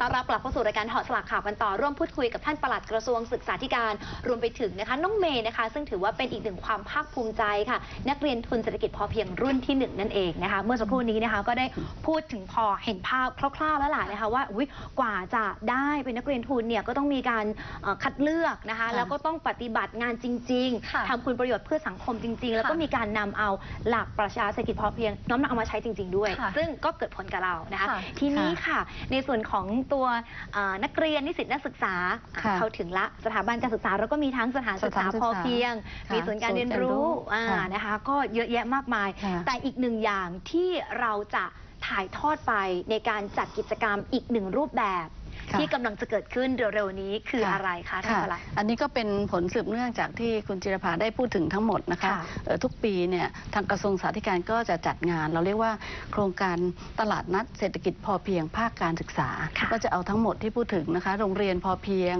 ต้อนรับกลับเข้าสู่รายการถอดสลักข่าวกันต่อร่วมพูดคุยกับท่านปลัดกระทรวงศึกษาธิการ รวมไปถึงนะคะน้องเมย์นะคะ ซึ่งถือว่าเป็นอีกหนึ่งความภาคภูมิใจค่ะ นักเรียนทุนเศรษฐกิจพอเพียงรุ่นที่หนึ่งนั่นเองนะคะ เมื่อสักครู่นี้นะคะก็ได้พูดถึงพอเห็นภาพคร่าวๆแล้วล่ะนะคะว่าอุ๊ยกว่าจะได้เป็นนักเรียนทุนเนี่ยก็ต้องมีการเอ่อคัดเลือกนะคะค่ะแล้วก็ต้องปฏิบัติงานจริง ค่ะๆทำคุณประโยชน์เพื่อสังคมจริง ๆ แล้วก็ค่ะมีการนำเอาหลักปรัชญาเศรษฐกิจพอเพียงน้อมนำเอามาใช้จริง ๆ ด้วย ค่ะซึ่งก็เกิดผลกับเรานะคะ ค่ะ ทีนี้ค่ะ ในส่วนของตัวเอ่อนักเรียนนิสิตนักศึกษาอะค่ะเข้าถึงละสถาบันการศึกษาเราก็มีทั้งสถานศึกษาสถานศึกษาพอเพียง ค่ะมีศูนย์การเรียนรู้ศูนย์การเรียนรู้อ่าค่ะนะคะ ก็เยอะแยะมากมาย ค่ะ แต่อีกหนึ่งอย่างที่เราจะถ่ายทอดไปในการจัดกิจกรรมอีกหนึ่งรูปแบบ ค่ะ ที่กำลังจะเกิดขึ้นเร็วๆนี้คือค่ะอะไรคะท่านค่ะปลัด อันนี้ก็เป็นผลสืบเนื่องจากที่คุณจิรภาได้พูดถึงทั้งหมดนะคะค่ะเอ่อทุกปีเนี่ยทางกระทรวงสาธารณสุขก็จะจัดงาน เราเรียกว่าโครงการตลาดนัดเศรษฐกิจพอเพียงภาคการศึกษา ค่ะก็จะเอาทั้งหมดที่พูดถึงนะคะ โรงเรียนพอเพียง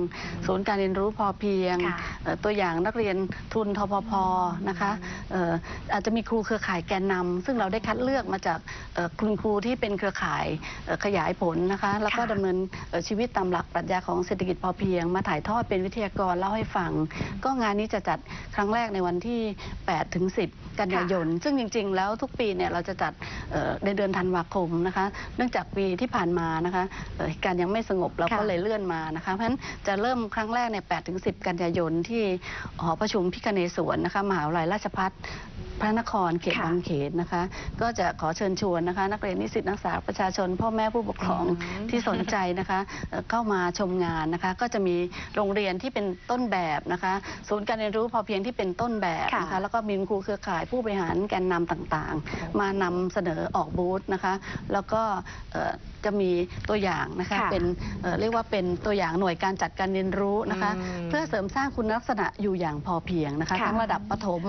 ศูนย์การเรียนรู้พอเพียง ค่ะเอ่อตัวอย่างนักเรียนทุนทพพนะคะเอ่ออาจจะมีครูเครือข่ายแกนนำซึ่งเราได้คัดเลือกมาจากเอ่อคุณครูที่เป็นเครือข่ายเอ่อขยายผลนะคะแล้วก็ค่ะดำเนินเอ่อชีวิตตามหลักปรัชญาของเศรษฐกิจพอเพียง มาถ่ายทอดเป็นวิทยากรเล่าให้ฟัง ก็งานนี้จะจัดครั้งแรกในวันที่8ถึง10 กันยายน ซึ่งจริง ๆ แล้วทุกปีเนี่ยเราจะจัดเอ่อในเดือนธันวาคมนะคะ เนื่องจากปีที่ผ่านมานะคะเอ่อเหตุการณ์ยังไม่สงบเราก็ค่ะเลยเลื่อนมานะคะ เพราะฉะนั้นจะเริ่มครั้งแรกใน8ถึง10 กันยายนที่หอประชุมพิคเนศวรนะคะมหาวิทยาลัยราชภัฏ พระนครเขตค่ะบางเขนนะคะ ก็จะขอเชิญชวนนะคะ นักเรียนนิสิตนักศึกษาประชาชน พ่อแม่ผู้ปกครองอืมที่สนใจนะคะเอ่อเข้ามาชมงานนะคะ ก็จะมีโรงเรียนที่เป็นต้นแบบนะคะ ศูนย์การเรียนรู้พอเพียงที่เป็นต้นแบบนะค่ะคะแล้วก็มีครูเครือข่ายผู้บริหารแกนนำต่างๆ มานำเสนอออกบูธนะคะ แล้วก็เอ่อจะมีตัวอย่างนะคะค่ะเป็นเอ่อเรียกว่าเป็นตัวอย่างหน่วยการจัดการเรียนรู้นะคะอืมเพื่อเสริมสร้างคุณลักษณะอยู่อย่างพอเพียงนะคะค่ะทั้งระดับประถม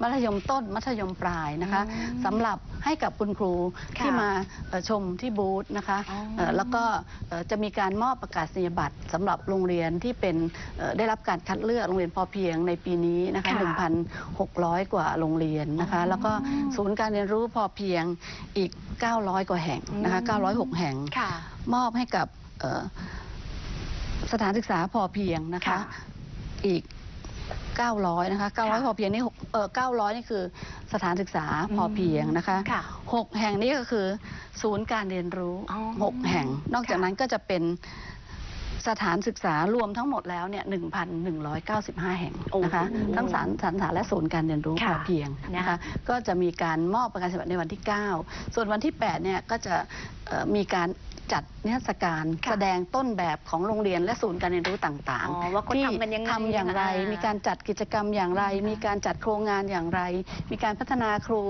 มัธยมต้นมัธยมปลายนะคะอืมสำหรับให้กับคุณครูค่ะที่มาเอ่อชมที่บูธนะคะอ๋อเอ่อแล้วก็เอ่อจะมีการมอบประกาศนียบัตรสำหรับโรงเรียนที่เป็นเอ่อได้รับการคัดเลือกโรงเรียนพอเพียงในปีนี้นะคะค่ะ1,600 กว่าโรงเรียนนะคะอ๋อแล้วก็ศูนย์การเรียนรู้พอเพียงอีก 900 กว่าแห่งนะคะอืม906 แห่งค่ะมอบให้กับเอ่อสถานศึกษาพอเพียงนะคะค่ะอีก 900 นะคะค่ะ900 พอเพียงนี่หกเออ900 นี่คือสถานศึกษาพอเพียงนะคะค่ะหกแห่งนี้ก็คือศูนย์การเรียนรู้อ๋อ หกแห่ง นอกจากค่ะนั้นก็จะเป็นสถานศึกษารวมทั้งหมดแล้วเนี่ย1,195 แห่งนะคะ โอ้โหทั้งสถานสถานศึกษาและศูนย์การเรียนรู้พค่ะอเพียงนะนะคะ คะ ก็จะมีการมอบประกาศนียบัตรในวันที่ 9 ส่วนวันที่ 8 เนี่ยก็จะเอ่อมีการ จัดนิทรรศการค่ะแสดงต้นแบบของโรงเรียนและศูนย์การเรียนรู้ต่างอ๋อว่าเขาที่ทำกันยังไงทำอย่างไร อ่ามีมีการจัดกิจกรรมอย่างไรค่ะมีการจัดโครงงานอย่างไร มีการพัฒนาครู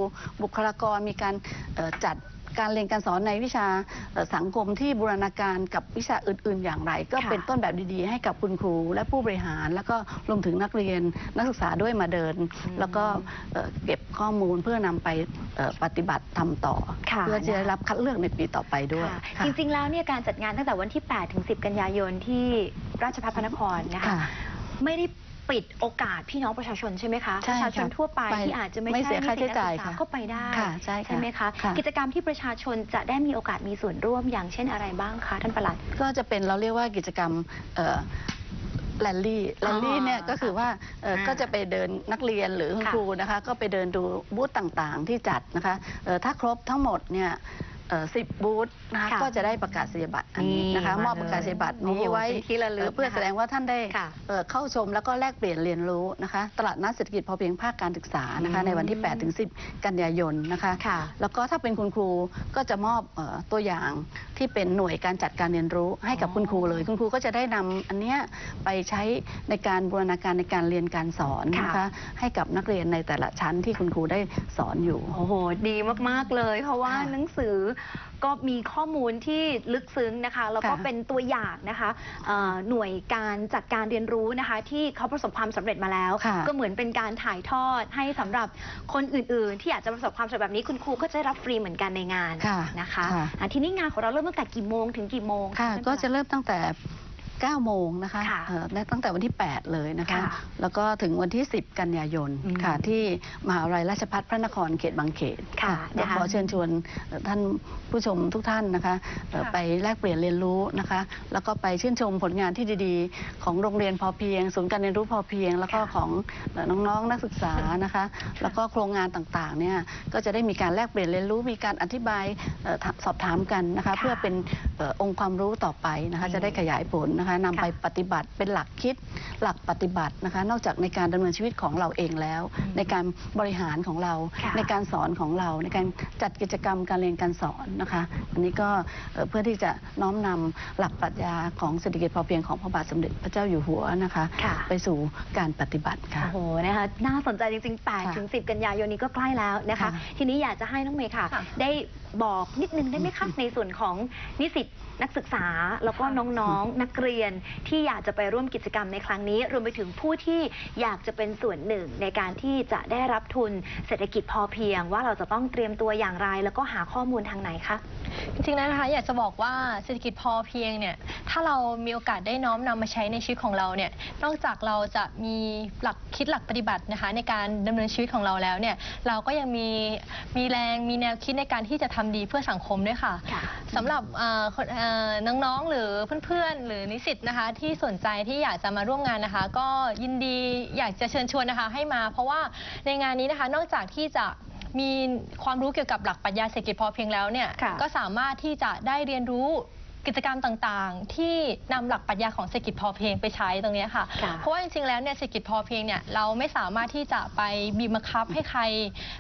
บุคลากร มีการเอ่อจัด การเรียนการสอนในวิชาเอ่อสังคมที่บูรณาการกับวิชาอื่น ๆ อย่างไร ก็ค่ะเป็นต้นแบบดีๆ ให้กับคุณครู และผู้บริหาร แล้วก็รวมถึงนักเรียนนักศึกษาด้วยมาเดิน แล้วก็เอ่อเก็บข้อมูลเพื่อนำไปเอ่อปฏิบัติทำต่อค่ะเพื่อจะได้รับคัดเลือกในปีต่อไปด้วยค่ะค่ะจริง ๆ แล้วเนี่ยการจัดงานตั้งแต่วันที่ 8 ถึง 10 กันยายนที่ราชภัฏพระนครนะคะค่ะไม่ได้ ปิดโอกาสพี่น้องประชาชนใช่ไหมคะใช่ประชาชนค่ะทั่วไปไปที่อาจจะไม่ไม่ใช่เสียค่านิสิตใช้จ่ายนักศึกษค่ะก็ไปได้ค่ะใช่ค่ะไหมคะ ค่ะ กิจกรรมที่ประชาชนจะได้มีโอกาสมีส่วนร่วมอย่างเช่นอะไรบ้างคะท่านประหลัด ก็จะเป็นเราเรียกว่ากิจกรรมแลนลี่แลนลี่เนี่ยก็คือว่าเอ่ออ่าก็จะไปเดินนักเรียนหรือคุณค่ะครูนะคะ ก็ไปเดินดูบูธต่างๆที่จัดนะคะเอ่อถ้าครบทั้งหมดเนี่ย สิบบูธนะคะค่ะก็จะได้ประกาศนียบัตรอันนี้นะคะนี่มอบมาเลยประกาศนียบัตรนี้โอ้โหไว้เป็นที่ระลึกเอ่อเพื่อนะคะแสดงว่าท่านได้ค่ะเอ่อเข้าชมแล้วก็แลกเปลี่ยนเรียนรู้นะคะ ตลาดนัดเศรษฐกิจพอเพียงภาคการศึกษานะคะอืมในวันที่8ถึง10 กันยายนนะคะค่ะแล้วก็ถ้าเป็นคุณครูก็จะมอบเอ่อตัวอย่างที่เป็นหน่วยการจัดการเรียนรู้ให้กับอ๋อคุณครูเลย คุณครูก็จะได้นำอันเนี้ยไปใช้ในการบูรณาการในการเรียนการสอนนะค่ะคะให้กับนักเรียนในแต่ละชั้นที่คุณครูได้สอนอยู่โอ้โหดีมากๆเลย เพราะว่าค่ะหนังสือก็มีข้อมูลที่ลึกซึ้งนะคะ แล้วก็ค่ะเป็นตัวอย่างนะคะเอ่อหน่วยการจัดการเรียนรู้นะคะ ที่เขาประสบความสำเร็จมาแล้ว ค่ะก็เหมือนเป็นการถ่ายทอดให้สำหรับคนอื่นๆ ที่อยากจะประสบความสำเร็จแบบนี้คุณครูก็จะได้รับฟรีเหมือนกันในงานค่ะนะคะค่ะ อะทีนี้งานของเราเริ่มตั้งแต่กี่โมงถึงกี่โมงค่ะท่านก็ปลัดจะเริ่มตั้งแต่ 9 โมงนะคะค่ะเอ่อตั้งแต่วันที่ 8 เลยนะคะ ค่ะแล้วก็ถึงวันที่ 10 กันยายนอืมค่ะ ที่มหาวิทยาลัยราชภัฏพระนครเขตบางเขตค่ะก็นะคะ ขอเชิญชวนเอ่อท่านผู้ชมทุกท่านนะคะเอ่อค่ะ ไปแลกเปลี่ยนเรียนรู้นะคะ แล้วก็ไปชื่นชมผลงานที่ดีๆ ของโรงเรียนพอเพียง ศูนย์การเรียนรู้พอเพียง แล้วก็ค่ะของเอ่อน้องๆนักศึกษานะคะ แล้วก็โครงงานต่างๆเนี่ยก็จะได้มีการแลกเปลี่ยนเรียนรู้มีการอธิบายเอ่อถามสอบถามกันนะคะค่ะเพื่อเป็นเอ่อองค์ความรู้ต่อไปนะคะ จะได้ขยายผลนะคะนำค่ะไปปฏิบัติเป็นหลักคิดหลักปฏิบัตินะคะ นอกจากในการดำเนินชีวิตของเราเองแล้วอืมในการบริหารของเรา ค่ะ ในการสอนของเราในการ จัดกิจกรรมการเรียนการสอนนะคะ อันนี้ก็เอ่อเพื่อที่จะน้อมนำหลักปรัชญาของเศรษฐกิจพอเพียงของพระบาทสมเด็จพระเจ้าอยู่หัวนะคะค่ะไปสู่การปฏิบัติค่ะ โอ้โหนะคะน่าสนใจจริงๆ8ค่ะถึง10 กันยายนนี้ก็ใกล้แล้วนะคะค่ะทีนี้อยากจะให้น้องเมย์ค่ะค่ะ ได้บอกนิดนึงได้ไหมคะในส่วนของนิสิตนักศึกษาแล้วก็น้องๆ นักเรียนที่อยากจะไปร่วมกิจกรรมในครั้งนี้ รวมไปถึงผู้ที่อยากจะเป็นส่วนหนึ่งในการที่จะได้รับทุนเศรษฐกิจพอเพียง ว่าเราจะต้องเตรียมตัวอย่างไร แล้วก็หาข้อมูลทางไหนคะ จริงๆแล้วนะคะอยากจะบอกว่าเศรษฐกิจพอเพียงเนี่ยถ้าเรามีโอกาสได้น้อมนำมาใช้ในชีวิตของเราเนี่ยนอกจากเราจะมีหลักคิดหลักปฏิบัตินะคะในการดำเนินชีวิตของเราแล้วเนี่ยเราก็ยังมีมีแรงมีแนวคิดในการที่จะทำดีเพื่อสังคมด้วยค่ะ ค่ะ สำหรับเอ่อคนเอ่อน้องๆ หรือเพื่อนๆ หรือนิสิตนะคะ ที่สนใจที่อยากจะมาร่วมงานนะคะ ก็ยินดีอยากจะเชิญชวนนะคะให้มา เพราะว่าในงานนี้นะคะนอกจากที่จะ มีความรู้เกี่ยวกับหลักปรัชญาเศรษฐกิจพอเพียงแล้วเนี่ยค่ะก็สามารถที่จะได้เรียนรู้ กิจกรรมต่างๆ ที่นำหลักปรัชญาของเศรษฐกิจพอเพียงไปใช้ตรงเนี้ยค่ะ ค่ะ เพราะว่าจริงๆแล้วเนี่ยเศรษฐกิจพอเพียงเนี่ยเราไม่สามารถที่จะไปบีบบังคับให้ใคร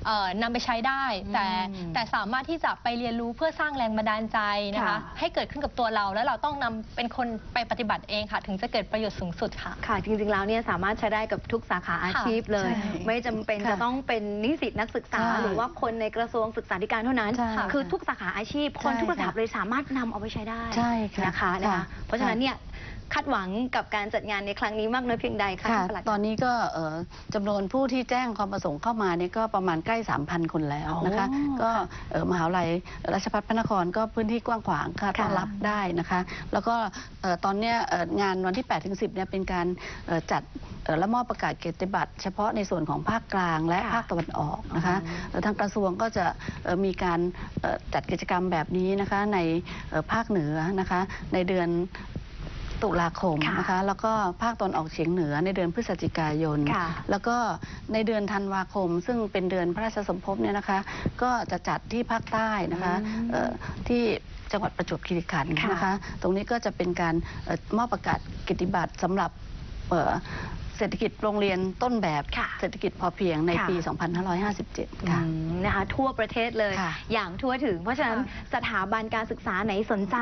เอ่อนำไปใช้ได้ แต่อืมแต่สามารถที่จะไปเรียนรู้เพื่อสร้างแรงบันดาลใจนะคะ ค่ะ ให้เกิดขึ้นกับตัวเราแล้วเราต้องนำเป็นคนไปปฏิบัติเองค่ะ ถึงจะเกิดประโยชน์สูงสุดค่ะ ค่ะ จริงๆ แล้วเนี่ยสามารถใช้ได้กับทุกสาขาอาชีพเลย ใช่ไม่จำเป็นค่ะจะต้องเป็นนิสิตนักศึกษาใช่หรือว่าคนในกระทรวงศึกษาธิการเท่านั้น ใช่คือทุกสาขาอาชีพ คนใช่ทุกระดับค่ะ เลยสามารถนำเอาไปใช้ได้ใช่ค่ะนะคะนะคะค่ะเพราะฉะนั้นเนี่ย คาดหวังกับการจัดงานในครั้งนี้มากน้อยเพียงใดคะค่ะท่านปลัดตอนนี้ก็เอ่อจำนวนผู้ที่แจ้งความประสงค์เข้ามาเนี่ยก็ประมาณใกล้ 3,000 คนแล้วนะคะ โอ้ก็เอ่อมหาวิทยาลัยราชภัฏพระนครก็พื้นที่กว้างขวางค่ะค่ะต้อนรับได้นะคะ แล้วก็เอ่อตอนเนี้ยเอ่องานวันที่8ถึง10เนี่ยเป็นการเอ่อจัดเอ่อและมอบประกาศเกียรติบัตร เฉพาะในส่วนของภาคกลางและค่ะภาคตะวันออกนะคะอืมเอ่อทางกระทรวงก็จะเอ่อมีการเอ่อจัดกิจกรรมแบบนี้นะคะในเอ่อภาคเหนือนะคะในเดือน ตุลาคมค่ะนะคะแล้วก็ภาคตอนออกเฉียงเหนือในเดือนพฤศจิกายน ค่ะ แล้วก็ในเดือนธันวาคม ซึ่งเป็นเดือนพระราชสมภพเนี่ยนะคะ ก็จะจัดที่ภาคใต้นะคะอืมเอ่อที่จังหวัดประจวบคีรีขันธ์ค่ะนะคะ ตรงนี้ก็จะเป็นการเอ่อมอบประกาศกิตติบัตรสำหรับเอ่อ เศรษฐกิจโรงเรียนต้นแบบค่ะเศรษฐกิจพอเพียงในค่ะปี 2557 ค่ะอืมนะคะทั่วประเทศเลยค่ะอย่างทั่วถึง เพราะฉะนั้นค่ะสถาบันการศึกษาไหนสนใจ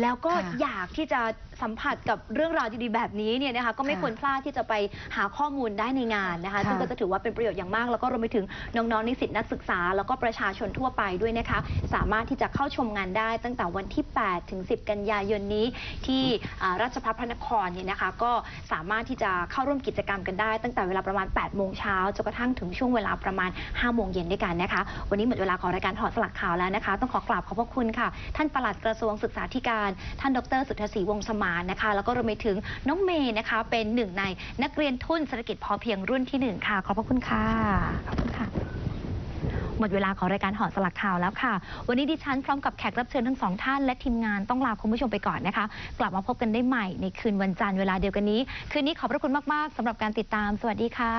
แล้วก็ค่ะอยากที่จะสัมผัสกับเรื่องราวดีๆแบบนี้เนี่ยนะคะก็ไม่ค่ะควรพลาดที่จะไปหาข้อมูลได้ในงานนะคะ ค่ะซึ่งก็จะถือว่าเป็นประโยชน์อย่างมาก แล้วก็รวมไปถึงน้องๆนิสิตนักศึกษา แล้วก็ประชาชนทั่วไปด้วยนะคะ สามารถที่จะเข้าชมงานได้ตั้งแต่วันที่ 8 ถึง 10 กันยายนนี้ที่อ่าราชพัฒพระนครเนี่ยนะคะก็สามารถที่จะเข้าร่วมกิจกิจกรรมกันได้ ตั้งแต่เวลาประมาณ 8 โมงเช้าจนกระทั่งถึงช่วงเวลาประมาณ 5 โมงเย็นด้วยกันนะคะ วันนี้หมดเวลาของรายการถอดสลักข่าวแล้วนะคะ ต้องขอกราบขอบพระคุณค่ะ ท่านปลัดกระทรวงศึกษาธิการ ท่านดร สุทธศรีวงศ์สมานนะคะ แล้วก็รวมไปถึงน้องเมย์นะคะ เป็นหนึ่งในนักเรียนทุนเศรษฐกิจพอเพียงรุ่นที่หนึ่งค่ะ ขอบพระคุณค่ะขอบคุณค่ะ หมดเวลาของรายการหอสลักข่าวแล้วค่ะ วันนี้ดิฉันพร้อมกับแขกรับเชิญทั้งสองท่านและทีมงานต้องลาคุณผู้ชมไปก่อนนะคะ กลับมาพบกันได้ใหม่ในคืนวันจันทร์เวลาเดียวกันนี้ คืนนี้ขอบพระคุณมาก ๆสำหรับการติดตาม สวัสดีค่ะ